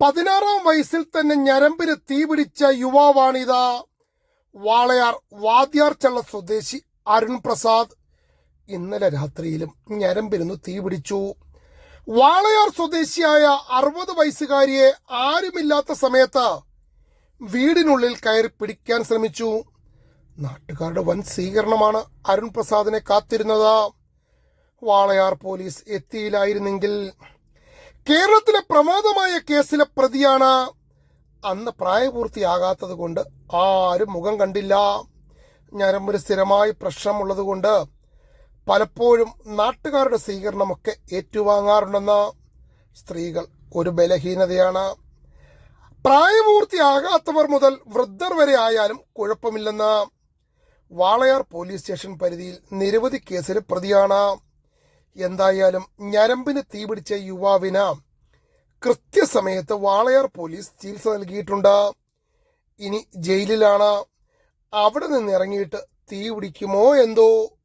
പതിനാറാം വയസ്സിൽ തന്നെ ഞരമ്പിന് തീപിടിച്ച യുവാവാണിത. വാളയാർ വാദ്യാർച്ചള്ള സ്വദേശി അരുൺ പ്രസാദ് ഇന്നലെ രാത്രിയിലും ഞരമ്പിരുന്നു തീപിടിച്ചു. വാളയാർ സ്വദേശിയായ അറുപത് വയസ്സുകാരിയെ ആരുമില്ലാത്ത സമയത്ത് വീടിനുള്ളിൽ കയറി പിടിക്കാൻ ശ്രമിച്ചു. നാട്ടുകാരുടെ വൻ സ്വീകരണമാണ് അരുൺ പ്രസാദിനെ കാത്തിരുന്നത്. വാളയാർ പോലീസ് എത്തിയില്ലായിരുന്നെങ്കിൽ കേരളത്തിലെ പ്രമാദമായ കേസിലെ പ്രതിയാണ്. അന്ന് പ്രായപൂർത്തിയാകാത്തത് കൊണ്ട് ആരും മുഖം കണ്ടില്ല. ഞരമ്പിന് സ്ഥിരമായി പ്രശ്നമുള്ളത് കൊണ്ട് പലപ്പോഴും നാട്ടുകാരുടെ സ്വീകരണമൊക്കെ ഏറ്റുവാങ്ങാറുണ്ടെന്ന്. സ്ത്രീകൾ ഒരു ബലഹീനതയാണ്. പ്രായപൂർത്തിയാകാത്തവർ മുതൽ വൃദ്ധർ വരെ ആയാലും കുഴപ്പമില്ലെന്ന്. വാളയാർ പോലീസ് സ്റ്റേഷൻ പരിധിയിൽ നിരവധി കേസിലെ പ്രതിയാണ്. എന്തായാലും ഞരമ്പിന് തീപിടിച്ച യുവാവിന് കൃത്യസമയത്ത് വാളയാർ പോലീസ് ചികിത്സ നൽകിയിട്ടുണ്ട്. ഇനി ജയിലിലാണ്. അവിടെ നിന്ന് ഇറങ്ങിയിട്ട് തീ പിടിക്കുമോ എന്തോ